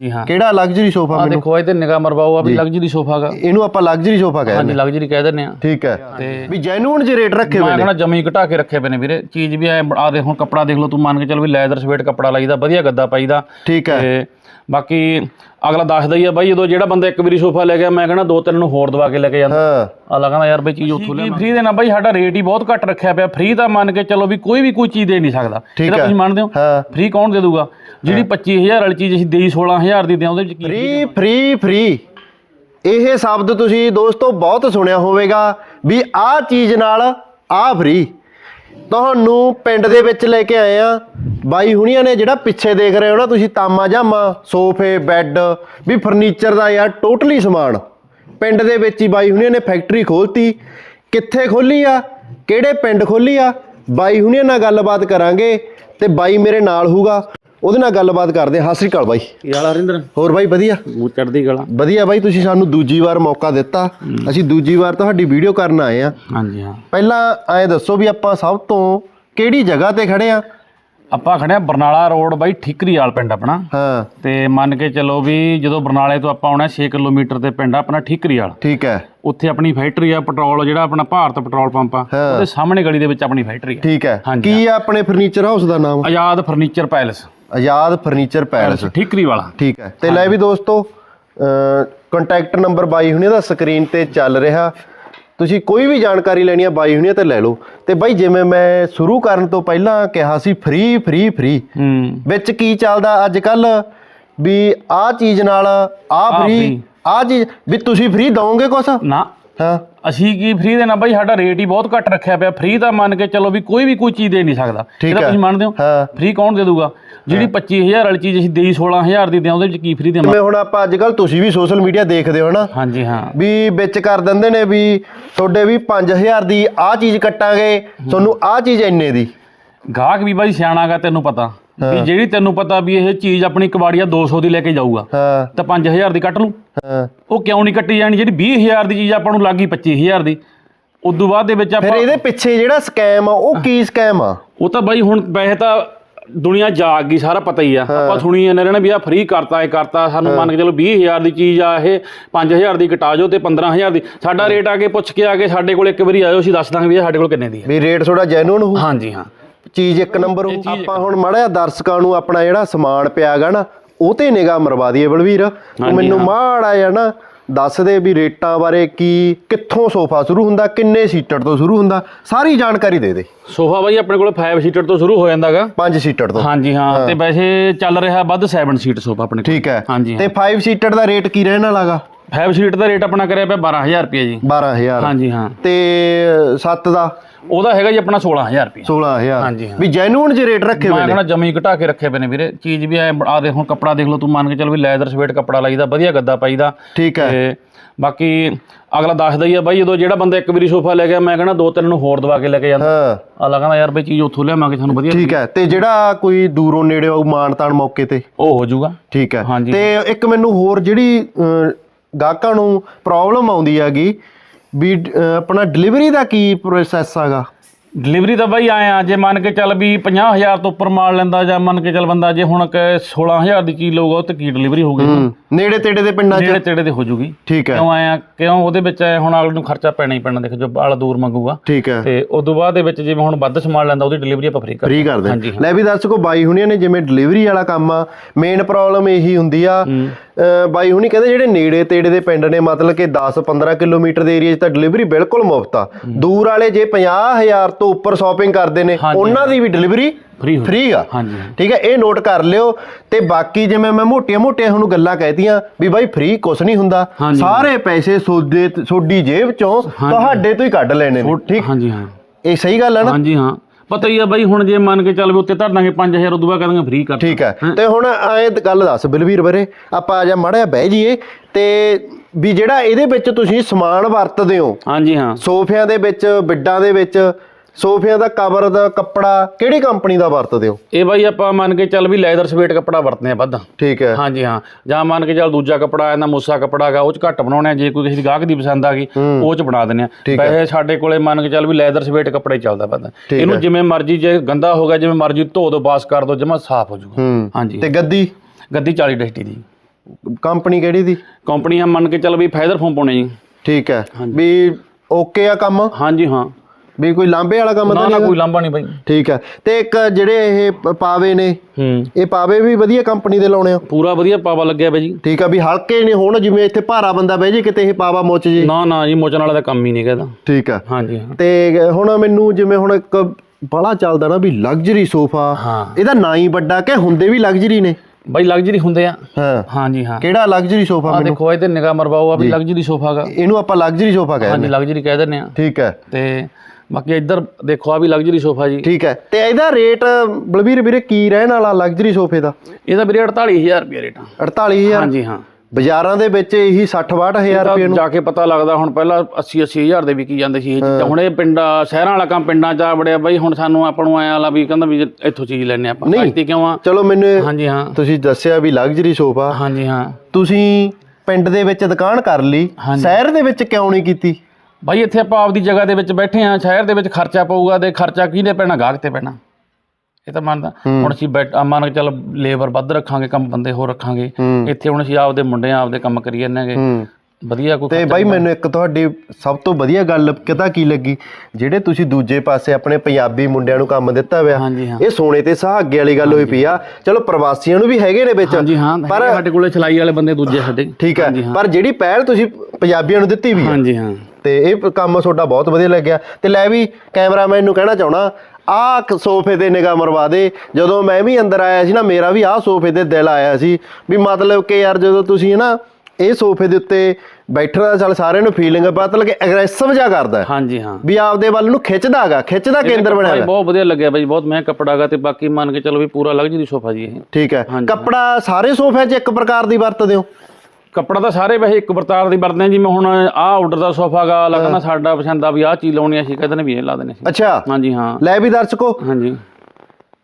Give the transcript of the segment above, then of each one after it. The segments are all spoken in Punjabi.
ਜੀ ਹਾਂ। ਕਿਹੜਾ ਲਗਜ਼ਰੀ ਸੋਫਾ ਆ ਮੈਨੂੰ? ਦੇਖੋ ਇਹ ਤੇ ਨਿਗਾਹ ਮਰਵਾਓ ਆ ਵੀ ਲਗਜ਼ਰੀ ਸੋਫਾ ਹੈਗਾ ਇਹਨੂੰ ਆਪਾਂ ਲਗਜ਼ਰੀ ਸੋਫਾ ਕਹਿੰਦੇ ਹਾਂਜੀ ਲਗਜ਼ਰੀ ਕਹਿ ਦਿੰਦੇ ਆ ਠੀਕ ਹੈ। ਤੇ ਵੀ ਜੈਨੂਨ ਜੇ ਰੇਟ ਰੱਖੇ ਹੋਏ ਮੈਂ ਨੇ। ਕਹਣਾ ਜਮੀ ਘਟਾ ਕੇ ਰੱਖੇ ਪਏ ਨੇ ਵੀਰੇ। ਚੀਜ਼ ਵੀ ਐ ਆ ਦੇ ਹੁਣ ਕੱਪੜਾ ਦੇਖ ਲਓ ਤੂੰ ਮੰਨ ਕੇ ਚੱਲ ਵੀ ਲੈਦਰ ਸਵੇਟ ਕੱਪੜਾ ਲਾਈਦਾ ਵਧੀਆ ਗੱਦਾ ਪਾਈਦਾ। ਠੀਕ ਹੈ। ਤੇ ਬਾਕੀ ਅਗਲਾ ਦੱਸਦਾ ਹੀ ਆ ਬਾਈ ਜਦੋਂ ਜਿਹੜਾ ਬੰਦਾ ਇੱਕ ਵਾਰੀ ਸੋਫਾ ਲੈ ਗਿਆ ਮੈਂ ਕਹਣਾ ਦੋ ਤਿੰਨ ਨੂੰ ਹੋਰ ਦਵਾ ਕੇ ਲੈ ਕੇ ਜਾਂਦਾ। ਹਾਂ। ਆ ਕਹਿੰਦਾ ਯਾਰ ਬਈ ਚੀਜ਼ ਉੱਥੋਂ ਲੈ ਫ੍ਰੀ ਦੇ ਨਾ ਬਾਈ ਸਾਡਾ ਰੇਟ ਹੀ ਬਹੁਤ ਘੱਟ ਰੱਖਿਆ ਪਿਆ। ਫ੍ਰੀ ਤਾਂ ਮੰਨ ਕੇ ਚੱਲੋ ਵੀ ਕੋਈ ਵੀ ਕੋਈ ਚੀਜ਼ ਦੇ ਨਹੀਂ ਸਕਦਾ। ਠੀਕ ਇਹਦਾ ਹੈ। ਤੁਸੀਂ ਮੰਨਦੇ ਹੋ? ਹਾਂ। ਫ੍ਰੀ ਕੌਣ ਦੇ ਦੂਗਾ ਜਿਹੜੀ 25000 ਵਾਲੀ ਚੀਜ਼ ਅਸੀਂ ਦੇਈ 16000 ਦੀ ਦਿਆਂ ਉਹਦੇ ਵਿੱਚ ਕੀ ਫ੍ਰੀ ਫ੍ਰੀ ਫ੍ਰੀ ਇਹ ਸ਼ਬਦ ਤੁਸੀਂ ਦੋਸਤੋ ਬਹੁਤ ਸੁਣਿਆ ਹੋਵੇਗਾ ਵੀ ਆਹ ਚੀਜ਼ ਨਾਲ ਆਹ ਫ੍ਰੀ ਤੁਹਾਨੂੰ ਪਿੰਡ ਦੇ ਵਿੱਚ ਲੈ ਕੇ ਆਏ ਆ। ਬਾਈ ਹੁਣੀਆਂ ਨੇ ਜਿਹੜਾ ਪਿੱਛੇ ਦੇਖ ਰਹੇ ਹੋ ਨਾ, ਤੁਸੀਂ ਤਾਮਾ ਜਾਮਾ, ਸੋਫੇ, ਬੈੱਡ, ਵੀ ਫਰਨੀਚਰ ਦਾ ਯਾਰ ਟੋਟਲੀ ਸਮਾਨ। ਪਿੰਡ ਦੇ ਵਿੱਚ ਹੀ ਬਾਈ ਹੁਣੀਆਂ ਨੇ ਫੈਕਟਰੀ ਖੋਲਤੀ। ਕਿੱਥੇ ਖੋਲੀ ਆ? ਕਿਹੜੇ ਪਿੰਡ ਖੋਲੀ ਆ? ਬਾਈ ਹੁਣੀਆਂ ਨਾਲ ਗੱਲਬਾਤ ਕਰਾਂਗੇ ਤੇ ਬਾਈ ਮੇਰੇ ਨਾਲ ਹੋਊਗਾ। ਉਹਦੇ ਨਾਲ ਗੱਲਬਾਤ ਕਰਦੇ ਹਾਂ। ਸਤਿ ਸ੍ਰੀ ਅਕਾਲ ਬਾਈ। ਕੀ ਹਾਲ ਆ ਹਰਿੰਦਰ? ਹੋਰ ਬਾਈ ਵਧੀਆ? ਮੂੰਹ ਚੜਦੀ ਗਲਾ ਵਧੀਆ ਬਾਈ ਤੁਸੀਂ ਸਾਨੂੰ ਦੂਜੀ ਵਾਰ ਮੌਕਾ ਦਿੱਤਾ। ਅਸੀਂ ਦੂਜੀ ਵਾਰ ਤੁਹਾਡੀ ਵੀਡੀਓ ਕਰਨ ਆਏ ਆ ਹਾਂਜੀ ਹਾਂ। ਪਹਿਲਾਂ ਐ ਦੱਸੋ ਵੀ ਆਪਾਂ ਸਭ ਤੋਂ ਕਿਹੜੀ ਜਗ੍ਹਾ ਤੇ ਖੜੇ ਆ ਆਪਾਂ ਖੜਿਆ ਬਰਨਾਲਾ ਰੋਡ ਬਾਈ ਠਿਕਰੀ ਵਾਲ ਪਿੰਡ ਆਪਣਾ। ਹਾਂ। ਤੇ ਮੰਨ ਕੇ ਚੱਲੋ ਵੀ ਜਦੋਂ ਬਰਨਾਲੇ ਤੋਂ ਆਪਾਂ ਆਉਣਾ 6 ਕਿਲੋਮੀਟਰ ਤੇ ਪਿੰਡ ਆ ਆਪਣਾ ਠਿਕਰੀ ਵਾਲ ਠੀਕ ਹੈ। ਉੱਥੇ ਆਪਣੀ ਫੈਕਟਰੀ ਆ ਪੈਟਰੋਲ ਜਿਹੜਾ ਆਪਣਾ ਭਾਰਤ ਪੈਟਰੋਲ ਪੰਪ ਆ ਹਾਂ। ਉਹਦੇ ਸਾਹਮਣੇ ਗਲੀ ਦੇ ਵਿੱਚ ਆਪਣੀ ਫੈਕਟਰੀ ਆ। ਠੀਕ ਹੈ। ਹਾਂਜੀ, ਕੀ ਆ ਆਪਣੇ ਫਰਨੀਚਰ ਹਾਊਸ ਦਾ ਨਾਮ? Azad furniture palace. Azad furniture palace. Thikri ਵਾਲਾ। ਠੀਕ ਹੈ। ਤੇ ਲੈ ਵੀ ਦੋਸਤੋ ਕੰਟੈਕਟ ਨੰਬਰ ਬਾਈ ਹੁਣੀਆਂ ਦਾ ਸਕਰੀਨ ਤੇ ਚੱਲ ਰਿਹਾ। ਤੁਸੀਂ ਕੋਈ ਵੀ ਜਾਣਕਾਰੀ ਲੈਣੀ ਆ ਬਾਈ ਹੁਣੀਆਂ ਤੇ ਲੈ ਲਓ। ਤੇ ਬਾਈ ਜਿਵੇਂ ਮੈਂ ਸ਼ੁਰੂ ਕਰਨ ਤੋਂ ਪਹਿਲਾਂ ਕਿਹਾ ਸੀ ਫ੍ਰੀ ਫ੍ਰੀ ਫ੍ਰੀ ਵਿੱਚ ਕੀ ਚੱਲਦਾ ਅੱਜ ਕੱਲ ਵੀ ਆਹ ਚੀਜ਼ ਨਾਲ ਆਹ ਫ੍ਰੀ। ਆਹ ਚੀਜ਼ ਵੀ ਤੁਸੀਂ ਫ੍ਰੀ ਦਵੋਗੇ ਕੁਛ? ਨਾ। ਹਾਂ। ਅਸੀਂ ਕੀ ਫ੍ਰੀ ਦੇਣਾ ਬਾਈ ਸਾਡਾ ਰੇਟ ਹੀ ਬਹੁਤ ਘੱਟ ਰੱਖਿਆ ਪਿਆ। ਫ੍ਰੀ ਤਾਂ ਮੰਨ ਕੇ ਚੱਲੋ ਵੀ ਕੋਈ ਵੀ ਕੋਈ ਚੀਜ਼ ਦੇ ਨਹੀਂ ਸਕਦਾ। ਠੀਕ ਹੈ। ਤੁਸੀਂ ਮੰਨਦੇ ਹੋ? ਹਾਂ। ਫ੍ਰੀ ਕੌਣ ਦੇ ਦੂਗਾ? ਜਿਹੜੀ 25000 ਵਾਲੀ ਚੀਜ਼ ਅਸੀਂ ਦੇਈ 16000 ਦੀ ਦਿਆਂ ਉਹਦੇ ਵਿੱਚ ਕੀ ਫ੍ਰੀ ਦੇਵਾਂ? ਜਿਵੇਂ ਹੁਣ ਆਪਾਂ ਅੱਜ ਕੱਲ ਤੁਸੀਂ ਵੀ ਸੋਸ਼ਲ ਮੀਡੀਆ ਦੇਖਦੇ ਹੋ ਨਾ। ਹਾਂਜੀ ਹਾਂ। ਵੀ ਵਿੱਚ ਕਰ ਦਿੰਦੇ ਨੇ ਵੀ ਤੁਹਾਡੇ ਵੀ 5000 ਦੀ ਆਹ ਚੀਜ਼ ਕੱਟਾਂਗੇ ਤੁਹਾਨੂੰ ਆਹ ਚੀਜ਼ ਇੰਨੇ ਦੀ। ਗਾਹਕ ਵੀ ਬਾਈ ਸਿਆਣਾਗਾ ਤੈਨੂੰ ਪਤਾ। ਵੀ ਜਿਹੜੀ ਤੈਨੂੰ ਪਤਾ ਵੀ ਇਹ ਚੀਜ਼ ਆਪਣੀ ਕਬਾੜੀਆ 200 ਦੀ ਲੈ ਕੇ ਜਾਊਗਾ ਹਾਂ। ਤਾਂ 5000 ਦੀ ਕੱਟ ਲੂ ਹਾਂ। ਉਹ ਕਿਉਂ ਨਹੀਂ ਕੱਟੀ ਜਾਣੀ? ਜਿਹੜੀ 20000 ਦੀ ਚੀਜ਼ ਆਪਾਂ ਨੂੰ ਲੱਗੀ 25000 ਦੀ। ਉਦੋਂ ਬਾਅਦ ਦੇ ਵਿੱਚ ਫਿਰ ਆਪਾਂ ਇਹਦੇ ਪਿੱਛੇ ਜਿਹੜਾ ਸਕੈਮ ਆ ਉਹ ਕੀ ਸਕੈਮ ਆ? ਉਹ ਤਾਂ ਬਾਈ ਹੁਣ ਵੈਸੇ ਤਾਂ ਦੁਨੀਆ ਜਾਗ ਗਈ ਸਾਰਾ ਪਤਾ ਹੀ ਆ। ਆਪਾਂ ਸੁਣੀ ਜਾਂਦੇ ਰਹਿਣਾ ਵੀ ਆ ਫ੍ਰੀ ਕਰਤਾ ਇਹ ਕਰਤਾ ਸਾਨੂੰ ਮੰਨ ਕੇ ਚਲੋ 20000 ਦੀ ਚੀਜ਼ ਆ ਇਹ 5000 ਦੀ ਕਟਾ ਜਾਓ ਤੇ 15000 ਦੀ। ਸਾਡਾ ਰੇਟ ਆ ਕੇ ਪੁੱਛ ਕੇ ਆ ਕੇ ਸਾਡੇ ਕੋਲ ਇੱਕ ਵਾਰੀ ਆਇਓ ਅਸੀਂ ਦੱਸ ਦਾਂਗੇ ਵੀ ਸਾਡੇ ਕੋਲ ਕਿੰਨੇ ਦੀ ਹੈ ਵੀ ਰੇਟ ਥੋੜਾ ਜੈਨੂਨ ਹੋ ਹਾਂਜੀ ਹਾਂ। ਚੀਜ਼ ਇੱਕ ਨੰਬਰ ਹੋਊ। ਆਪਾਂ ਹੁਣ ਮਾੜਾ ਦਰਸ਼ਕਾਂ ਨੂੰ ਆਪਣਾ ਜਿਹੜਾ ਸਮਾਨ ਪਿਆਗਾ ਨਾ ਉਹ ਤੇ ਨਿਗਾਹ ਮਰਵਾ ਦਈਏ ਬਲਵੀਰ। ਤੂੰ ਮੈਨੂੰ ਮਾੜਾ ਜਿਹਾ ਨਾ ਦੱਸ ਦੇ ਵੀ ਰੇਟਾਂ ਬਾਰੇ ਕੀ ਕਿੱਥੋਂ ਸੋਫਾ ਸ਼ੁਰੂ ਹੁੰਦਾ ਕਿੰਨੇ ਸੀਟਰ ਤੋਂ ਸ਼ੁਰੂ ਹੁੰਦਾ ਸਾਰੀ ਜਾਣਕਾਰੀ ਦੇ ਦੇ। ਸੋਫਾ ਬਾਈ ਆਪਣੇ ਕੋਲ 5 ਸੀਟਰ ਤੋਂ ਸ਼ੁਰੂ ਹੋ ਜਾਂਦਾਗਾ। 5 ਸੀਟਰ ਤੋਂ। ਹਾਂਜੀ ਹਾਂ ਤੇ ਵੈਸੇ ਚੱਲ ਰਿਹਾ ਵੱਧ 7 ਸੀਟ ਸੋਫਾ ਆਪਣੇ ਕੋਲ। ਠੀਕ ਹੈ। ਤੇ 5 ਸੀਟਰ ਦਾ ਰੇਟ ਕੀ ਰਹਿਣ ਵਾਲਾਗਾ 5 ਸੀਟ ਦਾ ਰੇਟ ਆਪਣਾ ਕਰਿਆ ਪਿਆ 12000 ਰੁਪਏ ਜੀ। 12000 ਹਾਂਜੀ ਹਾਂ। ਤੇ 7 ਦਾ? ਉਹਦਾ ਹੈਗਾ ਜੀ ਆਪਣਾ 16000 ਰੁਪਏ 16000 ਹਾਂਜੀ, ਹਾਂ। ਵੀ ਜੈਨੂਨ ਜੇ ਰੇਟ ਰੱਖੇ ਹੋਏ ਮੈਂ ਨੇ। ਕਹਣਾ ਜਮੀ ਘਟਾ ਕੇ ਰੱਖੇ ਪਏ ਨੇ ਵੀਰੇ। ਚੀਜ਼ ਵੀ ਐ ਆ ਦੇ ਹੁਣ ਕੱਪੜਾ ਦੇਖ ਲਓ ਤੂੰ ਮੰਨ ਕੇ ਚੱਲ ਵੀ ਲੈਦਰ ਸਵੇਟ ਕੱਪੜਾ ਲਾਈਦਾ ਵਧੀਆ ਗੱਦਾ ਪਾਈਦਾ। ਠੀਕ ਹੈ। ਤੇ ਬਾਕੀ ਅਗਲਾ ਦੱਸਦਾ ਹੀ ਆ ਬਾਈ ਜਦੋਂ ਜਿਹੜਾ ਬੰਦਾ ਇੱਕ ਵਾਰੀ ਸੋਫਾ ਲੈ ਗਿਆ ਮੈਂ ਕਹਣਾ ਦੋ ਤਿੰਨ ਨੂੰ ਹੋਰ ਦਵਾ ਕੇ ਲੈ ਕੇ ਜਾਂਦਾ। ਹਾਂ। ਅਗਲਾ ਕਹਿੰਦਾ ਯਾਰ ਬਈ ਚੀਜ਼ ਉੱਥੋਂ ਲਿਆਵਾਂਗੇ ਸਾਨੂੰ ਵਧੀਆ ਠੀਕ ਹੈ। ਤੇ ਜਿਹੜਾ ਕੋਈ ਦੂਰੋਂ ਨੇੜੇ ਆਊ ਮਾਨਤਾਨ ਮੌਕੇ ਤੇ? ਉਹ ਹੋ ਜਾਊਗਾ। ਠੀਕ ਹੈ। ਹਾਂਜੀ। ਤੇ ਇੱਕ ਮੈਨੂੰ ਹੋਰ ਜਿਹੜੀ ਅਹ, ਗਾਹਕਾਂ ਨੂੰ ਪ੍ਰੋਬਲਮ ਆਉਂਦੀ ਹੈਗੀ ਵੀ ਅਹ, ਆਪਣਾ ਡਿਲੀਵਰੀ ਦਾ ਕੀ ਪ੍ਰੋਸੈਸ ਹੈਗਾ? ਡਿਲੀਵਰੀ ਤਾਂ ਬਾਈ ਆਏ ਆ ਜੇ ਮੰਨ ਕੇ ਚੱਲ ਵੀ 50000 ਤੋਂ ਉੱਪਰ ਮਾਲ ਲੈਂਦਾ ਜਾਂ ਮੰਨ ਕੇ ਚੱਲ ਬੰਦਾ ਜੇ ਹੁਣ ਕਿ 16000 ਦੀ ਚੀਜ਼ ਲਊਗਾ ਉਹ ਤੇ ਕੀ ਡਿਲੀਵਰੀ ਹੋਊਗੀ? ਨੇੜੇ ਤੇੜੇ ਦੇ ਪਿੰਡਾਂ 'ਚ? ਨੇੜੇ ਤੇੜੇ ਤੇ ਹੋ ਜੂਗੀ ਠੀਕ ਹੈ। ਕਿਉਂ ਆਇਆ ਕਿਉਂ ਉਹਦੇ ਵਿੱਚ ਆਏ? ਹੁਣ ਅਗਲੇ ਨੂੰ ਖਰਚਾ ਪੈਣਾ ਹੀ ਪੈਣਾ ਦੇਖ ਜੋ ਬਾਲ ਦੂਰ ਮੰਗੂਗਾ। ਠੀਕ ਹੈ। ਤੇ ਉਦੋਂ ਬਾਅਦ ਦੇ ਵਿੱਚ ਜਿਵੇਂ ਹੁਣ ਵੱਧ ਸਮਾਨ ਲੈਂਦਾ ਉਹਦੀ ਡਿਲੀਵਰੀ ਆਪਾਂ ਫ੍ਰੀ ਕਰ ਫ੍ਰੀ ਕਰਦੇ ਹਾਂਜੀ, ਲੈ ਵੀ ਦਰਸ਼ਕੋ ਬਾਈ ਹੁਣੀਆਂ ਨੇ ਜਿਵੇਂ ਡਿਲੀਵਰੀ ਵਾਲਾ ਕੰਮ ਆ ਮੇਨ ਪ੍ਰੋਬਲਮ ਇਹੀ ਹੁੰਦੀ ਆ। ਅਹ, ਬਾਈ ਹੁਣੀ ਕਹਿੰਦੇ ਜਿਹੜੇ ਨੇੜੇ ਤੇੜੇ ਦੇ ਪਿੰਡ ਨੇ ਮਤਲਬ ਕਿ 10-15 ਕਿਲੋਮੀਟਰ ਦੇ ਏਰੀਆ 'ਚ ਤਾਂ ਡਿਲੀਵਰੀ ਬਿਲਕੁਲ ਮੁਫਤ ਆ। ਦੂਰ ਵਾਲੇ ਜੇ 50000 ਤੋਂ ਉੱਪਰ ਸ਼ਾਪਿੰਗ ਕਰਦੇ ਨੇ। ਉਹਨਾਂ ਦੀ ਵੀ ਡਿਲੀਵਰੀ ਫ੍ਰੀ ਹੋ ਫ੍ਰੀ ਆ। ਹਾਂਜੀ। ਠੀਕ ਹੈ ਇਹ ਨੋਟ ਕਰ ਲਿਓ ਤੇ ਬਾਕੀ ਜਿਵੇਂ ਮੈਂ ਮੋਟੀਆਂ-ਮੋਟੀਆਂ ਤੁਹਾਨੂੰ ਗੱਲਾਂ ਕਹਿਤੀਆਂ ਵੀ ਬਾਈ ਫ੍ਰੀ ਕੁਛ ਨਹੀਂ ਹੁੰਦਾ। ਸਾਰੇ ਪੈਸੇ ਸੋਦੇ ਤੁਹਾਡੀ ਜੇਬ ਚੋਂ ਤੁਹਾਡੇ ਤੋਂ ਹੀ ਕੱਢ ਲੈਣੇ ਨੇ ਠੀਕ? ਹਾਂਜੀ ਹਾਂ। ਇਹ ਸਹੀ ਗੱਲ ਹੈ ਨਾ? ਹਾਂਜੀ ਹਾਂ। ਪਤਾ ਹੀ ਆ ਬਾਈ ਹੁਣ ਜੇ ਮੰਨ ਕੇ ਚੱਲ ਵੀ ਉੱਤੇ ਧਰ ਦਾਂਗੇ 5000 ਉਦੋਂ ਬਾਅਦ ਕਰਾਂਗੇ ਫ੍ਰੀ ਕਰ ਠੀਕ ਹੈ? ਤੇ ਹੁਣ ਐ ਗੱਲ ਦੱਸ ਬਲਵੀਰ ਬਰੇ ਆਪਾਂ ਆ ਜਾ ਮੜਿਆ ਬਹਿ ਜੀਏ ਤੇ ਵੀ ਜਿਹੜਾ ਇਹਦੇ ਵਿੱਚ ਤੁਸੀਂ ਸਮਾਨ ਵਰਤਦੇ ਹੋ ਹਾਂਜੀ ਹਾਂ। ਸੋਫਿਆਂ ਦੇ ਵਿੱਚ ਬਿੱਡਾਂ ਦੇ ਵਿੱਚ ਸੋਫਿਆਂ ਦਾ ਕਵਰ ਦਾ ਕੱਪੜਾ ਕਿਹੜੀ ਕੰਪਨੀ ਦਾ ਵਰਤਦੇ ਹੋ? ਇਹ ਬਾਈ ਆਪਾਂ ਮੰਨ ਕੇ ਚੱਲ ਵੀ ਲੈਦਰ ਸਵੇਟ ਕੱਪੜਾ ਵਰਤਦੇ ਆ ਵੱਧ। ਠੀਕ ਹੈ। ਹਾਂਜੀ ਹਾਂ। ਜਾਂ ਮੰਨ ਕੇ ਚੱਲ ਦੂਜਾ ਕੱਪੜਾ ਇਹਨਾਂ ਮੂਸਾ ਕੱਪੜਾ ਹੈਗਾ ਉਹ ਚ ਘੱਟ ਬਣਾਉਣੇ ਆ ਜੇ ਕੋਈ ਕਿਸੇ ਦੀ ਗਾਹਕ ਦੀ ਪਸੰਦ ਆ ਗਈ ਉਹ ਚ ਬਣਾ ਦਿੰਦੇ ਆ। ਵੈਸੇ ਸਾਡੇ ਕੋਲੇ ਮੰਨ ਕੇ ਚੱਲ ਵੀ ਲੈਦਰ ਸਵੇਟ ਕੱਪੜਾ ਹੀ ਚੱਲਦਾ ਵੱਧ। ਇਹਨੂੰ। ਜਿਵੇਂ ਮਰਜ਼ੀ ਜੇ ਗੰਦਾ ਹੋ ਗਿਆ ਜਿਵੇਂ ਮਰਜ਼ੀ ਧੋ ਦੋ ਬਾਸ ਕਰ ਦੋ ਜਮਾ ਸਾਫ਼ ਹੋ ਜਾਊਗਾ। ਹਾਂਜੀ। ਤੇ ਗੱਦੀ? ਗੱਦੀ 40 ਡਿਸਟੀ ਦੀ। ਕੰਪਨੀ ਕਿਹੜੀ ਦੀ? ਕੰਪਨੀ ਆ ਮੰਨ ਕੇ ਚੱਲ ਵੀ ਫਾਇਦਰ ਫੋਨ ਪਾਉਣੇ ਜੀ। ਠੀਕ ਹੈ। ਵੀ ਓਕੇ ਆ ਕੰਮ? ਹਾਂਜੀ ਹਾਂ। ਵੀ ਕੋਈ ਲਾਂਬੇ ਵਾਲਾ ਕੰਮ ਤਾਂ ਨਾ ਨਹੀਂ ਕੋਈ ਲਾਂਭਾ ਨਹੀਂ ਬਾਈ। ਠੀਕ ਹੈ। ਤੇ ਇੱਕ ਜਿਹੜੇ ਇਹ ਪਾਵੇ ਨੇ ਹੂੰ। ਇਹ ਪਾਵੇ ਵੀ ਵਧੀਆ ਕੰਪਨੀ ਦੇ ਲਾਉਣੇ ਆ? ਪੂਰਾ ਵਧੀਆ ਪਾਵਾ ਲੱਗਿਆ ਬਾਈ ਜੀ। ਠੀਕ ਆ ਵੀ ਹਲਕੇ ਨੇ ਹੁਣ ਜਿਵੇਂ ਇੱਥੇ ਭਾਰਾ ਬੰਦਾ ਬਹਿ ਜੇ ਕਿਤੇ ਇਹ ਪਾਵਾ ਮੁੱਚ ਜੇ। ਨਾ ਨਾ ਜੀ ਮੋਚਣ ਵਾਲਾ ਦਾ ਕੰਮ ਹੀ ਨਹੀਂ ਕਹਦਾ ਠੀਕ ਆ। ਹਾਂਜੀ ਹਾਂ। ਤੇ ਹੁਣ ਮੈਨੂੰ ਜਿਵੇਂ ਹੁਣ ਇੱਕ ਬੜਾ ਚੱਲਦਾ ਨਾ ਵੀ ਲਗਜ਼ਰੀ ਸੋਫਾ ਹਾਂ। ਇਹਦਾ ਨਾਂ ਹੀ ਵੱਡਾ ਕਿ ਹੁੰਦੇ ਵੀ ਲਗਜ਼ਰੀ ਨੇ? ਬਾਈ ਲਗਜ਼ਰੀ ਹੁੰਦੇ ਆ। ਹਾਂ। ਹਾਂਜੀ ਹਾਂ। ਕਿਹੜਾ ਲਗਜ਼ਰੀ ਸੋਫਾ ਆ ਮੈਨੂੰ? ਦੇਖੋ ਇਹਦੇ ਨਿਗਾਹ ਮਰਵਾਓ ਆ ਵੀ ਲਗਜ਼ਰੀ ਸੋਫਾਗਾ ਇਹਨੂੰ ਆਪਾਂ ਲਗਜ਼ਰੀ ਸੋਫਾ ਹਾਂਜੀ ਕਹਿੰਦੇ ਲਗਜ਼ਰੀ ਕਹਿ ਦਿੰਦੇ ਆ। ਠੀਕ ਹੈ। ਤੇ ਬਾਕੀ ਇੱਧਰ ਦੇਖੋ ਆ ਵੀ ਲਗਜ਼ਰੀ ਸੋਫਾ ਜੀ। ਠੀਕ ਹੈ। ਤੇ ਇਹਦਾ ਰੇਟ ਬਲਬੀਰ ਵੀਰੇ ਕੀ ਰਹਿਣ ਵਾਲਾ ਲਗਜ਼ਰੀ ਸੋਫੇ ਦਾ ਇਹਦਾ ਵੀਰੇ 48000 ਰੁਪਏ ਰੇਟ ਆ। 48000 ਹਾਂਜੀ ਹਾਂ। ਬਾਜ਼ਾਰਾਂ ਦੇ ਵਿੱਚ ਇਹੀ 60 62000 ਰੁਪਏ ਨੂੰ? ਜਾ ਕੇ ਪਤਾ ਲੱਗਦਾ ਹੁਣ ਪਹਿਲਾਂ 80 80000 ਦੇ ਵਿਕੀ ਜਾਂਦੇ ਸੀ ਇਹ ਚੀਜ਼ਾਂ। ਹੁਣ ਇਹ ਪਿੰਡਾਂ ਸ਼ਹਿਰਾਂ ਵਾਲਾ ਕੰਮ ਪਿੰਡਾਂ ਚ ਆ ਬੜਿਆ ਬਾਈ ਹੁਣ ਸਾਨੂੰ ਆਪਾਂ ਨੂੰ ਆਇਆ ਲਾ ਵੀ ਕਹਿੰਦਾ ਵੀ ਇੱਥੋਂ ਚੀਜ਼ ਲੈਣੇ ਆਪਾਂ। ਸਸਤੀ ਕਿਉਂ ਆ? ਚਲੋ ਮੈਨੂੰ ਹਾਂਜੀ ਹਾਂ। ਤੁਸੀਂ ਦੱਸਿਆ ਵੀ ਲਗਜ਼ਰੀ ਸੋਫਾ ਹਾਂਜੀ ਹਾਂ। ਤੁਸੀਂ ਪਿੰਡ ਦੇ ਵਿੱਚ ਦੁਕਾਨ ਕਰ ਲਈ। ਸ਼ਹਿਰ ਦੇ ਵਿੱਚ ਕਿਉਂ ਨਹੀਂ ਕੀਤੀ? ਬਾਈ ਇੱਥੇ ਆਪਾਂ ਆਪਦੀ ਜਗ੍ਹਾ ਦੇ ਵਿੱਚ ਬੈਠੇ ਆ ਸ਼ਹਿਰ ਦੇ ਵਿੱਚ ਖਰਚਾ ਪਊਗਾ ਤੇ ਖਰਚਾ ਕਿਹਦੇ ਪੈਣਾ? ਗਾਹਕ ਤੇ ਪੈਣਾ। ਇਹ ਤਾਂ ਮੰਨਦਾ। ਹੁਣ ਅਸੀਂ ਬੈਠ ਮੰਨ ਕੇ ਚੱਲ ਲੇਬਰ ਵੱਧ ਰੱਖਾਂਗੇ ਕੰਮ ਬੰਦੇ ਹੋਰ ਰੱਖਾਂਗੇ। ਇੱਥੇ ਹੁਣ ਅਸੀਂ ਆਪਦੇ ਮੁੰਡੇ ਆਪਦੇ ਕੰਮ ਕਰੀ ਜਾਂਦੇ ਵਧੀਆ ਕੋਈ ਤੇ ਬਾਈ ਮੈਨੂੰ ਇੱਕ ਤੁਹਾਡੀ ਸਭ ਤੋਂ ਵਧੀਆ ਗੱਲ ਕਿਤਾ ਕੀ ਲੱਗੀ? ਜਿਹੜੇ ਤੁਸੀਂ ਦੂਜੇ ਪਾਸੇ ਆਪਣੇ ਪੰਜਾਬੀ ਮੁੰਡਿਆਂ ਨੂੰ ਕੰਮ ਦਿੱਤਾ ਹੋਇਆ ਇਹ ਸੋਨੇ ਤੇ ਸੁਹਾਗੇ ਵਾਲੀ ਗੱਲ ਹੋਈ ਪਈ ਆ। ਚਲੋ ਪ੍ਰਵਾਸੀਆਂ ਨੂੰ ਵੀ ਹੈਗੇ ਨੇ ਵਿੱਚ। ਹਾਂਜੀ ਹਾਂ ਪਰ- ਸਾਡੇ ਕੋਲੇ ਚਲਾਈ ਵਾਲੇ ਬੰਦੇ ਦੂਜੇ ਸਾਡੇ। ਠੀਕ ਹੈ। ਪਰ ਜਿਹੜੀ ਪਹਿਲ ਤੁਸੀਂ ਪੰਜਾਬੀਆਂ ਨੂੰ ਦਿੱਤੀ ਵੀ ਹਾਂਜੀ ਹਾਂ। ਤੇ ਇਹ ਕੰਮ ਤੁਹਾਡਾ ਬਹੁਤ ਵਧੀਆ ਲੱਗਿਆ ਤੇ ਲੈ ਵੀ ਕੈਮਰਾਮੈਨ ਨੂੰ ਕਹਿਣਾ ਚਾਹਣਾ ਆਹ ਸੋਫੇ ਤੇ ਨਿਗਾਹ ਮਰਵਾ ਦੇ ਜਦੋਂ ਮੈਂ ਵੀ ਅੰਦਰ ਆਇਆ ਸੀ ਨਾ ਮੇਰਾ ਵੀ ਆਹ ਸੋਫੇ ਤੇ ਦਿਲ ਆਇਆ ਸੀ ਵੀ ਮਤਲਬ ਕਿ ਯਾਰ ਜਦੋਂ ਤੁਸੀਂ ਨਾ ਇਹ ਸੋਫੇ ਦੇ ਉੱਤੇ ਬੈਠਣਾ ਚੱਲ ਸਾਰਿਆਂ ਨੂੰ ਫੀਲਿੰਗ ਮਤਲਬ ਕਿ ਐਗਰੈਸਿਵ ਜਿਹਾ ਕਰਦਾ ਹੈ। ਹਾਂਜੀ ਹਾਂ ਵੀ ਆਪਦੇ ਵੱਲ ਨੂੰ ਖਿੱਚਦਾਗਾ ਖਿੱਚਦਾ ਕੇਂਦਰ ਬਣਿਆ ਹੋਇਆ। ਬਹੁਤ ਵਧੀਆ ਲੱਗਿਆ ਬਾਈ ਬਹੁਤ ਮਹਿੰਗਾ ਕੱਪੜਾ ਗਾ ਤੇ ਬਾਕੀ ਮੰਨ ਕੇ ਚਲੋ ਵੀ ਪੂਰਾ ਲਗਜ਼ਰੀ ਸੋਫਾ ਜੀ ਇਹ ਠੀਕ ਹੈ। ਕੱਪੜਾ ਸਾਰੇ ਸੋਫਿਆਂ 'ਚ ਇੱਕ ਪ੍ਰਕਾਰ ਦੀ ਵਰਤਦੇ ਹੋ ਕੱਪੜਾ ਤਾਂ ਸਾਰੇ ਵੈਸੇ ਇੱਕ ਵਰਤਾਰ ਦੀ ਵਰਤਦੇ ਆ ਜਿਵੇਂ ਹੁਣ ਆਹ ਆਰਡਰ ਦਾ ਸੋਫਾ ਗਾ ਲੱਗਣਾ ਸਾਡਾ ਪਸੰਦ ਆ ਵੀ ਆਹ ਚੀਜ਼ ਲਾਉਣੀ ਆ ਅਸੀਂ ਕਹਿੰਦੇ ਨੇ ਵੀ ਇਹ ਲਾ ਦੇਣੇ ਸੀ। ਅੱਛਾ। ਹਾਂਜੀ ਹਾਂ। ਲੈ ਵੀ ਦਰਸ਼ਕੋ। ਹਾਂਜੀ।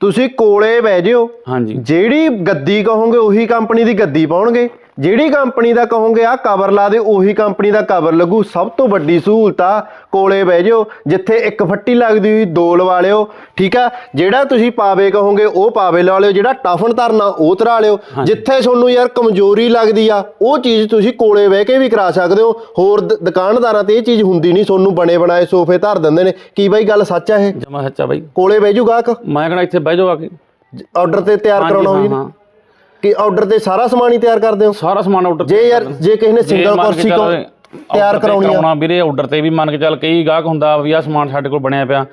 ਤੁਸੀਂ ਕੋਲੇ ਬਹਿ ਜਿਓ। ਹਾਂਜੀ। ਜਿਹੜੀ ਗੱਦੀ ਕਹੋਗੇ ਉਹੀ ਕੰਪਨੀ ਦੀ ਗੱਦੀ ਪਾਉਣਗੇ। ਜਿਹੜੀ ਕੰਪਨੀ ਦਾ ਕਹੋਗੇ ਆ ਕਵਰ ਲਾ ਦੇ ਉਹੀ ਕੰਪਨੀ ਦਾ ਕਵਰ ਲੱਗੂ। ਸਭ ਤੋਂ ਵੱਡੀ ਸਹੂਲਤ ਆ ਕੋਲੇ ਬਹਿ ਜਿਓ ਜਿੱਥੇ ਇੱਕ ਫੱਟੀ ਲੱਗਦੀ ਹੋਈ ਦੋ ਲਵਾ ਲਿਓ ਠੀਕ ਆ? ਜਿਹੜਾ ਤੁਸੀਂ ਪਾਵੇ ਕਹੋਗੇ ਉਹ ਪਾਵੇ ਲਾ ਲਿਓ। ਜਿਹੜਾ ਟਫਨ ਧਰਨਾ ਉਹ ਧਰਾ ਲਿਓ। ਜਿੱਥੇ ਤੁਹਾਨੂੰ ਯਾਰ ਕਮਜ਼ੋਰੀ ਲੱਗਦੀ ਆ ਉਹ ਚੀਜ਼ ਤੁਸੀਂ ਕੋਲੇ ਬਹਿ ਕੇ ਵੀ ਕਰਾ ਸਕਦੇ ਹੋ। ਹੋਰ ਦੁਕਾਨਦਾਰਾਂ ਤੇ ਇਹ ਚੀਜ਼ ਹੁੰਦੀ ਨਹੀਂ ਤੁਹਾਨੂੰ ਬਣੇ ਬਣਾਏ ਸੋਫੇ ਧਰ ਦਿੰਦੇ ਨੇ। ਕੀ ਬਾਈ ਗੱਲ ਸੱਚ ਆ ਇਹ? ਜਮਾ ਸੱਚਾ ਬਾਈ। ਕੋਲੇ ਬਹਿ ਜੂ ਗਾਹਕ? ਮੈਂ ਕਹਣਾ ਇੱਥੇ ਬਹਿ ਜਾਓ ਆ ਕੇ। ਆਰਡਰ ਤੇ ਤਿਆਰ ਕਰਾਉਣਾ ਹੋਈ ਹਾਂ। ਕਿ ਆਰਡਰ ਤੇ ਸਾਰਾ ਸਮਾਨ ਹੀ ਤਿਆਰ ਕਰਦੇ ਹੋ? ਸਾਰਾ ਸਮਾਨ ਆਰਡਰ ਜੇ ਯਾਰ ਜੇ ਕਿਸੇ ਨੇ ਸਿੰਗਲ ਕੁਰਸੀ ਕੋ ਤਿਆਰ ਕਰਾਉਣੀ ਆ। ਵੀਰੇ ਆਰਡਰ ਤੇ ਵੀ ਮੰਨ ਕੇ ਚੱਲ ਕਈ ਗਾਹਕ ਹੁੰਦਾ ਵੀ ਆਹ ਸਮਾਨ ਸਾਡੇ ਕੋਲ ਬਣਿਆ ਪਿਆ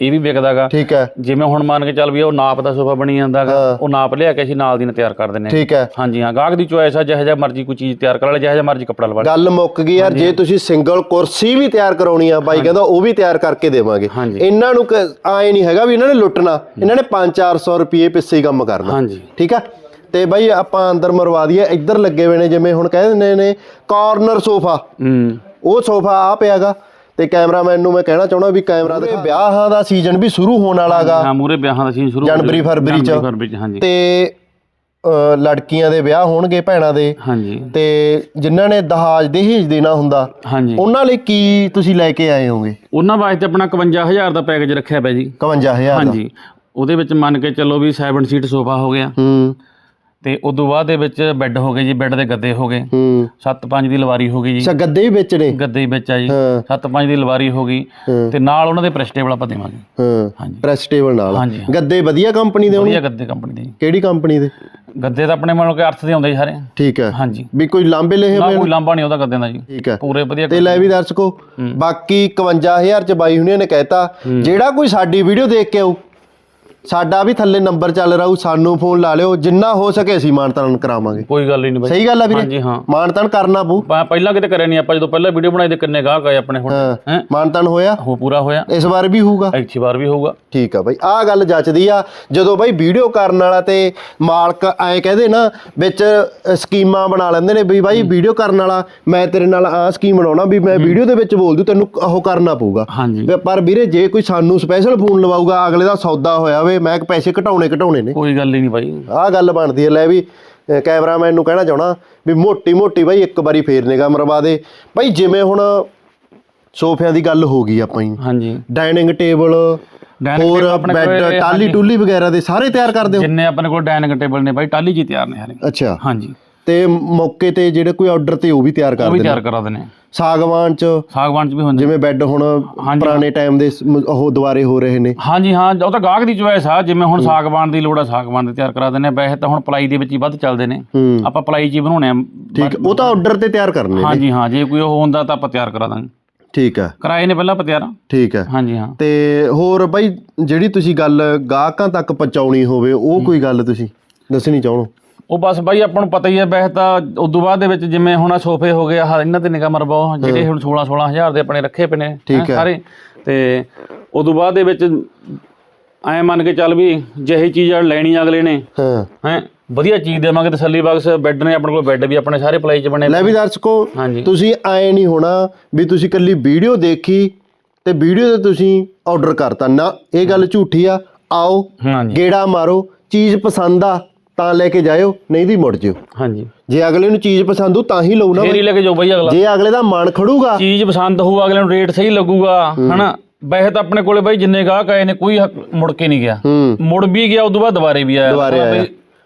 ਇਹ ਵੀ ਵਿਕਦਾਗਾ। ਠੀਕ ਹੈ। ਜਿਵੇਂ ਹੁਣ ਮੰਨ ਕੇ ਚੱਲ ਵੀ ਉਹ ਨਾਪ ਦਾ ਸੋਫਾ ਬਣੀ ਜਾਂਦਾਗਾ। ਉਹ ਨਾਪ ਲਿਆ ਕੇ ਅਸੀਂ ਨਾਲ ਦੀ ਨਾਲ ਤਿਆਰ ਕਰ ਦਿੰਨੇ ਆ ਠੀਕ ਹੈ। ਹਾਂਜੀ ਹਾਂ ਗਾਹਕ ਦੀ ਚੋਇਸ ਆ ਜਿਹੋ ਜਿਹਾ ਮਰਜ਼ੀ ਕੋਈ ਚੀਜ਼ ਤਿਆਰ ਕਰਾ ਲੈ ਜਿਹੋ ਜਿਹਾ ਮਰਜ਼ੀ ਕੱਪੜਾ ਲਵਾ ਗੱਲ ਮੁੱਕ ਗਈ ਯਾਰ ਜੇ ਤੁਸੀਂ ਸਿੰਗਲ ਕੁਰਸੀ ਵੀ ਤਿਆਰ ਕਰਾਉਣੀ ਆ ਬਾਈ ਕਹਿੰਦਾ ਉਹ ਵੀ ਤਿਆਰ ਕਰਕੇ ਦੇਵਾਂਗੇ। ਇਹਨਾਂ ਨੂੰ ਆਏ ਨਹੀਂ ਹੈਗਾ ਵੀ ਇਹਨਾਂ ਨੇ ਲੁੱਟਣਾ। ਇਹਨਾਂ ਨੇ 5-400 ਰੁਪਏ ਪਿੱਛੇ ਹੀ ਕੰਮ ਕਰਨਾ। ਹਾਂਜੀ। ਠੀਕ ਆ? ਤੇ ਬਾਈ ਆਪਾਂ ਅੰਦਰ ਮਰਵਾ ਦਈਏ ਇੱਧਰ ਲੱਗੇ ਹੋਏ ਨੇ ਜਿਵੇਂ ਹੁਣ ਕਹਿ ਦਿੰਦੇ ਨੇ ਕਾਰਨਰ ਸੋਫਾ ਹੂੰ। ਉਹ ਸੋਫਾ ਆ ਪਿਆਗਾ। ਤੇ ਕੈਮਰਾਮੈਨ ਨੂੰ ਮੈਂ ਕਹਿਣਾ ਚਾਹਣਾ ਵੀ ਕੈਮਰਾ ਦਿਖਾ ਵਿਆਹਾਂ ਦਾ ਸੀਜ਼ਨ ਵੀ ਸ਼ੁਰੂ ਹੋਣ ਵਾਲਾਗਾ। ਹਾਂ ਮੂਰੇ ਵਿਆਹਾਂ ਦਾ ਸੀਨ ਸ਼ੁਰੂ ਹੋ ਜਨਵਰੀ। ਫਰਵਰੀ ਚ। ਹਾਂਜੀ। ਤੇ ਲੜਕੀਆਂ ਦੇ ਵਿਆਹ ਹੋਣਗੇ ਭੈਣਾਂ ਦੇ। ਹਾਂਜੀ। ਤੇ ਜਿਨ੍ਹਾਂ ਨੇ ਦਹਾਜ ਦਹੇਜ ਦੇਣਾ ਹੁੰਦਾ ਹਾਂਜੀ। ਉਹਨਾਂ ਲਈ ਕੀ ਤੁਸੀਂ ਲੈ ਕੇ ਆਏ ਹੋਗੇ? ਉਹਨਾਂ ਵਾਸਤੇ ਆਪਣਾ 51000 ਦਾ ਪੈਕੇਜ ਰੱਖਿਆ ਪਿਆ ਜੀ। 51000 ਦਾ। ਹਾਂਜੀ। ਉਹਦੇ ਵਿੱਚ ਮੰਨ ਕੇ ਚੱਲੋ ਵੀ 7 ਸੀਟ ਸੋਫਾ ਹੋ ਗਿਆ। ਹੂੰ। ਤੇ ਉਦੋਂ ਬਾਅਦ ਦੇ ਵਿੱਚ ਬੈੱਡ ਹੋ ਗਏ ਜੀ ਬੈੱਡ ਦੇ ਗੱਦੇ ਹੋ ਗਏ। ਹੂੰ। 7-5 ਦੀ ਲਵਾਰੀ ਹੋ ਗਈ ਜੀ। ਅੱਛਾ ਗੱਦੇ ਵੀ ਵਿੱਚ ਨੇ? ਗੱਦੇ ਹੀ ਵਿੱਚ ਆ ਜੀ। ਹਾਂ। 7-5 ਦੀ ਲਵਾਰੀ ਹੋ ਗਈ ਹਾਂ। ਤੇ ਨਾਲ ਉਹਨਾਂ ਦੇ ਪ੍ਰੈਸ ਟੇਬਲ ਆਪਾਂ ਦੇਵਾਂਗੇ। ਹਾਂ ਹਾਂਜੀ। ਪ੍ਰੈਸ ਟੇਬਲ ਨਾਲ। ਹਾਂਜੀ। ਗੱਦੇ ਵਧੀਆ ਕੰਪਨੀ ਦੇ ਹੋਣਗੇ ਵਧੀਆ ਗੱਦੇ ਕੰਪਨੀ ਦੇ ਜੀ। ਕਿਹੜੀ ਕੰਪਨੀ ਦੇ? ਗੱਦੇ ਤਾਂ ਆਪਣੇ ਮੰਨ ਲਓ ਕਿ ਅਰਥ ਦੇ ਆਉਂਦੇ ਜੀ ਸਾਰੇ। ਠੀਕ ਹੈ। ਹਾਂਜੀ। ਵੀ ਕੋਈ ਲਾਂਬੇ ਲੇਹੇ ਨਾ ਪਏ ਕੋਈ ਲਾਂਭਾ ਨਹੀਂ ਉਹਦਾ ਗੱਦਿਆਂ ਦਾ ਜੀ। ਠੀਕ ਹੈ। ਪੂਰੇ ਵਧੀਆ ਤੇ ਲੈ ਵੀ ਦਰਸ਼ਕੋ ਬਾਕੀ 51000 ਚ ਬਾਈ ਹੁਣੀਆਂ ਨੇ ਕਹਿਤਾ ਜਿਹੜਾ ਕੋਈ ਸਾਡੀ ਵੀਡੀਓ ਦੇਖ ਕੇ ਆਊ ਸਾਡਾ ਵੀ ਥੱਲੇ ਨੰਬਰ ਚੱਲ ਰਹਾ ਸਾਨੂੰ ਫੋਨ ਲਾ ਲਿਓ ਜਿੰਨਾ ਹੋ ਸਕੇ ਅਸੀਂ ਮਾਨਤਾਨ ਕਰਾਵਾਂਗੇ। ਕੋਈ ਗੱਲ ਹੀ ਨਹੀਂ ਬਾਈ। ਸਹੀ ਗੱਲ ਆ ਵੀਰੇ? ਹਾਂਜੀ ਹਾਂ। ਮਾਨਤਾਨ ਕਰਨਾ ਪਊ। ਪਹਿਲਾਂ ਕਿਤੇ ਕਰਿਆ ਨਹੀਂ ਆਪਾਂ ਜਦੋਂ ਪਹਿਲਾਂ ਵੀਡੀਓ ਬਣਾਈ ਤੇ ਕਿੰਨੇ ਗਾਹਕ ਆਏ ਆਪਣੇ ਹੁਣ ਹਾਂ ਹੈ? ਮਾਨਤਾਨ ਹੋਇਆ? ਉਹ ਪੂਰਾ ਹੋਇਆ। ਇਸ ਵਾਰ ਵੀ ਹੋਊਗਾ? ਇੱਥੇ ਵਾਰ ਵੀ ਹੋਊਗਾ। ਠੀਕ ਆ ਬਾਈ ਆਹ ਗੱਲ ਜੱਚਦੀ ਆ ਜਦੋਂ ਬਾਈ ਵੀਡੀਓ ਕਰਨ ਵਾਲਾ ਤੇ ਮਾਲਕ ਐਂ ਕਹਦੇ ਨਾ ਵਿੱਚ ਅ, ਸਕੀਮਾਂ ਬਣਾ ਲੈਂਦੇ ਨੇ ਵੀ ਬਾਈ ਵੀਡੀਓ ਕਰਨ ਵਾਲਾ ਮੈਂ ਤੇਰੇ ਨਾਲ ਆਹ ਸਕੀਮ ਬਣਾਉਣਾ ਵੀ ਮੈਂ ਵੀਡੀਓ ਦੇ ਵਿੱਚ ਬੋਲ ਦੂ ਤੈਨੂੰ ਉਹ ਕਰਨਾ ਪਊਗਾ। ਹਾਂਜੀ। ਵੀ ਪਰ ਵੀਰੇ ਜੇ ਕੋਈ ਸਾਨੂੰ ਸਪੈਸ਼ਲ ਫੋਨ ਲਵਾਊਗਾ ਅਗਲੇ ਦਾ ਸੌਦਾ ਹੋਇਆ ਵੇ ਮੈਂ ਪੈਸੇ ਘਟਾਉਣੇ ਘਟਾਉਣੇ ਨੇ। ਕੋਈ ਗੱਲ ਹੀ ਨਹੀਂ ਬਾਈ। ਆਹ ਗੱਲ ਬਣਦੀ ਹੈ ਲੈ ਵੀ ਕੈਮਰਾਮੈਨ ਨੂੰ ਕਹਿਣਾ ਚਾਹਣਾ ਵੀ ਮੋਟੀ ਮੋਟੀ ਬਾਈ ਇੱਕ ਵਾਰੀ ਫੇਰ ਨਿਗਾਹ ਮਰਵਾ ਦੇ। ਬਾਈ ਜਿਵੇਂ ਹੁਣ ਸੋਫਿਆਂ ਦੀ ਗੱਲ ਹੋ ਗਈ ਆਪਾਂ ਹੀ। ਹਾਂਜੀ। ਡਾਈਨਿੰਗ ਟੇਬਲ Dining ਹੋਰ table ਆਪਣੇ ਬੈੱਡ ਟਾਲੀ ਟੂਲੀ ਵਗੈਰਾ ਦੇ ਸਾਰੇ ਤਿਆਰ ਕਰਦੇ ਹੋ? ਜਿੰਨੇ ਆਪਣੇ ਕੋਲ ਡਾਈਨਿੰਗ ਟੇਬਲ ਨੇ ਬਾਈ ਟਾਲੀ ਜੀ ਤਿਆਰ ਨੇ ਸਾਰੇ ਅੱਛਾ। ਹਾਂਜੀ। ਤੇ ਮੌਕੇ ਤੇ ਜਿਹੜੇ ਕੋਈ ਆਰਡਰ ਤੇ ਉਹ ਵੀ ਤਿਆਰ ਉਹ ਕਰ ਵੀ ਦਿੰਦੇ ਤਿਆਰ ਕਰਾ ਦਿੰਦੇ ਆ। ਸਾਗਵਾਨ ਚ ਸਾਗਵਾਨ ਚ ਵੀ ਹੁੰਦੇ ਜਿਵੇਂ ਬੈੱਡ ਹੁਣ ਹਾਂਜੀ। ਪੁਰਾਣੇ ਟਾਈਮ ਦੇ ਸ- ਮ- ਉਹ ਦੁਬਾਰੇ ਹੋ ਰਹੇ ਨੇ। ਹਾਂਜੀ ਹਾਂ ਉਹ ਤਾਂ ਗਾਹਕ ਦੀ ਚੋਇਸ ਆ। ਜਿਵੇਂ ਹੁਣ ਸਾਗਵਾਨ ਦੀ ਲੋੜ ਆ ਸਾਗਵਾਨ ਦੇ ਤਿਆਰ ਕਰਾ ਦਿੰਦੇ ਆ। ਵੈਸੇ ਤਾਂ ਹੁਣ ਪਲਾਈ ਦੇ ਵਿੱਚ ਹੀ ਵੱਧ ਚੱਲਦੇ ਨੇ। ਹੂੰ। ਆਪਾਂ ਪਲਾਈ ਚ ਹੀ ਬਣਾਉਣੇ ਆ। ਠੀਕ ਉਹ ਤਾਂ ਆਰਡਰ ਤੇ ਤਿਆਰ ਕਰਨੇ ਨੇ। ਹਾਂਜੀ ਹਾਂ ਜੇ ਕੋਈ ਉਹ ਹੁੰਦਾ ਤਾਂ ਆਪਾਂ ਤਿਆਰ ਕਰਾ ਦਾਂਗੇ। ਠੀਕ ਹੈ ਕਰਾਏ ਨੇ ਪਹਿਲਾਂ ਆਪਾਂ ਤਿਆਰ ਠੀਕ ਹੈ ਹਾਂਜੀ ਹਾਂ। ਤੇ ਹੋਰ ਬਾਈ ਜਿਹੜੀ ਤੁਸੀਂ ਗੱਲ ਗਾਹਕਾਂ ਤੱਕ ਪਹੁੰਚਾਉਣੀ ਹੋਵੇ ਉਹ ਕੋਈ ਗੱਲ ਤੁਸੀਂ ਦੱਸਣੀ ਚਾਹੋ? ਉਹ ਬਸ ਬਾਈ ਆਪਾਂ ਨੂੰ ਪਤਾ ਹੀ ਹੈ ਵੈਸੇ ਤਾਂ ਉਦੋਂ ਬਾਅਦ ਦੇ ਵਿੱਚ ਜਿਵੇਂ ਹੁਣ ਆਹ ਸੋਫੇ ਹੋ ਗਏ ਆਹ ਇਹਨਾਂ ਤੇ ਨਿਗਾਹ ਮਰਵਾਓ ਜਿਹੜੇ ਹੁਣ 16 16000 ਦੇ ਆਪਣੇ ਰੱਖੇ ਪਏ ਨੇ। ਸਾਰੇ। ਤੇ ਉਦੋਂ ਬਾਅਦ ਦੇ ਵਿੱਚ ਐ ਮੰਨ ਕੇ ਚੱਲ ਵੀ ਜਿਹੀ ਚੀਜ਼ ਆ ਲੈਣੀ ਅਗਲੇ ਨੇ ਹਾਂ। ਹੈ ਵਧੀਆ ਚੀਜ਼ ਦੇਵਾਂਗੇ ਤਸੱਲੀ ਬਖਸ਼ ਬੈੱਡ ਨੇ ਆਪਣੇ ਕੋਲ ਬੈੱਡ ਵੀ ਆਪਣੇ ਸਾਰੇ ਪਲਾਈ ਚ ਬਣੇ ਲੈ ਵੀ ਦਰਸ਼ਕੋ ਤੁਸੀਂ ਐ ਨਹੀਂ ਹੋਣਾ ਵੀ ਤੁਸੀਂ ਕੱਲੀ ਵੀਡੀਓ ਦੇਖੀ ਤੇ ਵੀਡੀਓ ਤੇ ਤੁਸੀਂ ਆਰਡਰ ਕਰਤਾ। ਨਾ ਇਹ ਗੱਲ ਝੂਠੀ ਆ। ਆਓ ਗੇੜਾ ਮਾਰੋ ਚੀਜ਼ ਪਸੰਦ ਆ ਤਾਂ ਲੈ ਕੇ ਜਾਇਓ ਨਹੀਂ ਦੀ ਮੁੜ ਜਿਓ। ਹਾਂਜੀ। ਜੇ ਅਗਲੇ ਨੂੰ ਚੀਜ਼ ਪਸੰਦ ਹੋ ਤਾਂ ਹੀ ਲਓ ਨਾ ਫੇਰ ਹੀ ਲੈ ਕੇ ਜਾਓ ਬਾਈ ਅਗਲਾ। ਜੇ ਅਗਲੇ ਦਾ ਮਨ ਖੜੂਗਾ। ਚੀਜ਼ ਪਸੰਦ ਹੋਊ ਅਗਲੇ ਨੂੰ ਰੇਟ ਸਹੀ ਲੱਗੂਗਾ ਹਨਾ? ਵੈਸੇ ਤਾਂ ਆਪਣੇ ਕੋਲੇ ਬਾਈ ਜਿੰਨੇ ਗਾਹਕ ਆਏ ਨੇ ਕੋਈ ਮੁੜ ਕੇ ਨਹੀਂ ਗਿਆ। ਮੁੜ ਵੀ ਗਿਆ ਉਦੋਂ ਬਾਅਦ ਦੁਬਾਰੇ ਵੀ ਆਇਆ। ਦੁਬਾਰੇ ਆਇਆ।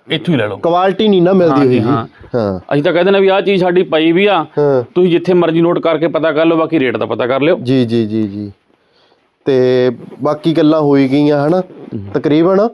ਇੱਥੋਂ ਹੀ ਲੈ ਲਓ। ਕੁਆਲਿਟੀ ਨਹੀਂ ਨਾ ਮਿਲਦੀ ਹੋਈ ਹਾਂ। ਹਾਂ। ਅਸੀਂ ਤਾਂ ਕਹਿੰਦੇ ਨੇ ਵੀ ਆਹ ਚੀਜ਼ ਸਾਡੀ ਪਈ ਵੀ ਆ ਤੁਸੀਂ ਜਿੱਥੇ ਮਰਜ਼ੀ ਨੋਟ ਕਰਕੇ ਪਤਾ ਕਰ ਲਓ ਬਾਕੀ ਰੇਟ ਦਾ ਪਤਾ ਕਰ ਲਿਓ। ਜੀ ਜੀ ਜੀ ਜੀ। ਤੇ ਬਾਕੀ ਗੱਲਾਂ ਹੋਈ ਗਈਆਂ ਹਨਾ? ਤਕਰੀਬਨ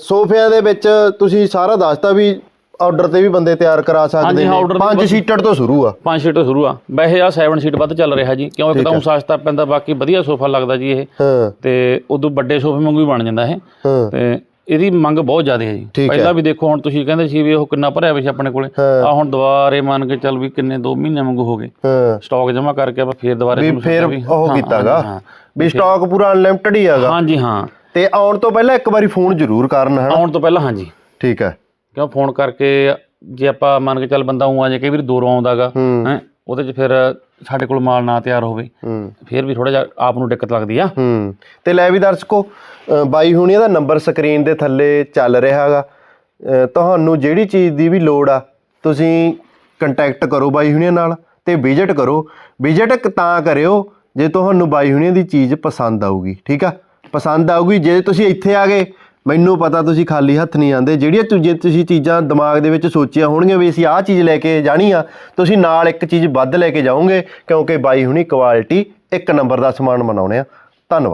ਸੋਫਿਆਂ ਦੇ ਵਿੱਚ ਤੁਸੀਂ ਸਾਰਾ ਦੱਸਤਾ ਵੀ ਆਰਡਰ ਤੇ ਵੀ ਬੰਦੇ ਤਿਆਰ ਕਰਾ ਸਕਦੇ ਹਾਂ, ਨੇ। ਪੰਜ ਸੀਟਰ ਤੋਂ ਸ਼ੁਰੂ ਆ। ਪੰਜ ਸੀਟ ਤੋਂ ਸ਼ੁਰੂ ਆ। ਵੈਸੇ ਆ 7 ਸੀਟ ਵੱਧ ਚੱਲ ਰਿਹਾ ਜੀ ਕਿਉਂ ਇੱਕ ਤਾਂ ਊਂ ਸਸਤਾ ਪੈਂਦਾ ਬਾਕੀ ਵਧੀਆ ਸੋਫਾ ਲੱਗਦਾ ਜੀ ਇਹ। ਹਾਂ। ਤੇ ਉਦੋਂ ਵੱਡੇ ਸੋਫੇ ਵਾਂਗੂ ਵੀ ਬਣ ਜਾਂਦਾ ਇਹ। ਹਾਂ। ਤੇ ਇਹਦੀ ਮੰਗ ਬਹੁਤ ਜ਼ਿਆਦਾ ਹੈ ਜੀ। ਹੈ। ਪਹਿਲਾਂ ਵੀ ਦੇਖੋ ਹੁਣ ਤੁਸੀਂ ਕਹਿੰਦੇ ਸੀ ਵੀ ਉਹ ਕਿੰਨਾ ਭਰਿਆ ਸੀ ਆਪਣੇ ਕੋਲੇ। ਹਾਂ। ਆ ਹੁਣ ਦੁਬਾਰੇ ਮੰਨ ਕੇ ਚੱਲ ਵੀ ਕਿੰਨੇ 2 ਮਹੀਨੇ ਵਾਂਗੂ ਹੋ ਗਏ। ਹਾਂ। ਸਟਾਕ ਜਮ੍ਹਾਂ ਕਰਕੇ ਆਪਾਂ ਫੇਰ ਦੁਬਾਰੇ ਵੀ ਫਿਰ ਉਹ ਹਾਂ, ਕੀਤਾਗਾ। ਹਾਂ, ਵੀ ਸਟਾਕ ਪੂਰਾ ਅਨਲਿਮਟਿਡ ਹੀ ਹੈਗਾ। ਹਾਂਜੀ ਹਾਂ। ਤੇ ਆਉਣ ਤੋਂ ਪਹਿਲਾਂ ਇੱਕ ਵਾਰੀ ਫੋਨ ਜ਼ਰੂਰ ਕਰਨ ਹਨਾ ਆਉਣ ਤੋਂ ਪਹਿਲਾਂ ਹਾਂਜੀ। ਠੀਕ ਹੈ। ਕਿਉਂ? ਫੋਨ ਕਰਕੇ ਜੇ ਆਪਾਂ ਮੰਨ ਕੇ ਚੱਲ ਬੰਦਾ ਉਂ ਆ ਜੇ ਕਈ ਵਾਰ ਦੂਰੋਂ ਆਉਂਦਾਗਾ ਹੂੰ। ਉਹਦੇ 'ਚ ਫਿਰ ਸਾਡੇ ਕੋਲ ਮਾਲ ਨਾ ਤਿਆਰ ਹੋਵੇ। ਫਿਰ ਵੀ ਥੋੜਾ ਜਿਹਾ ਆਪ ਨੂੰ ਦਿੱਕਤ ਲੱਗਦੀ ਆ। ਤੇ ਲੈ ਵੀ ਦਰਸ਼ਕੋ ਬਾਈ ਹੁਣੀਆਂ ਦਾ ਨੰਬਰ ਸਕਰੀਨ ਦੇ ਥੱਲੇ ਚੱਲ ਰਿਹਾ ਹੈਗਾ ਤੁਹਾਨੂੰ ਜਿਹੜੀ ਚੀਜ਼ ਦੀ ਵੀ ਲੋੜ ਆ ਤੁਸੀਂ ਕੰਟੈਕਟ ਕਰੋ ਬਾਈ ਹੁਣੀਆਂ ਨਾਲ ਤੇ ਵਿਜ਼ਿਟ ਕਰੋ। ਵਿਜ਼ਿਟ ਤਾਂ ਕਰਿਓ ਜੇ ਤੁਹਾਨੂੰ ਬਾਈ ਹੁਣੀਆਂ ਦੀ ਚੀਜ਼ ਪਸੰਦ ਆਊਗੀ ਠੀਕ ਆ? ਪਸੰਦ ਆਊਗੀ, ਜੇ ਤੁਸੀਂ ਇੱਥੇ ਆ ਗਏ, ਮੈਨੂੰ ਪਤਾ ਤੁਸੀਂ ਖਾਲੀ ਹੱਥ ਨਹੀਂ ਆਂਦੇ ਜਿਹੜੀਆਂ ਤੁਜੇ ਤੁਸੀਂ ਚੀਜ਼ਾਂ ਦਿਮਾਗ ਦੇ ਵਿੱਚ ਸੋਚੀਆਂ ਹੋਣਗੀਆਂ ਵੀ ਅਸੀਂ ਆਹ ਚੀਜ਼ ਲੈ ਕੇ ਜਾਣੀ ਆ, ਤੁਸੀਂ ਨਾਲ ਇੱਕ ਚੀਜ਼ ਵੱਧ ਲੈ ਕੇ ਜਾਓਗੇ, ਕਿਉਂਕਿ ਬਾਈ ਹੁਣੀ ਕੁਆਲਿਟੀ ਇੱਕ ਨੰਬਰ ਦਾ ਸਮਾਨ ਬਣਾਉਣੇ ਆ। ਧੰਨਵਾਦ।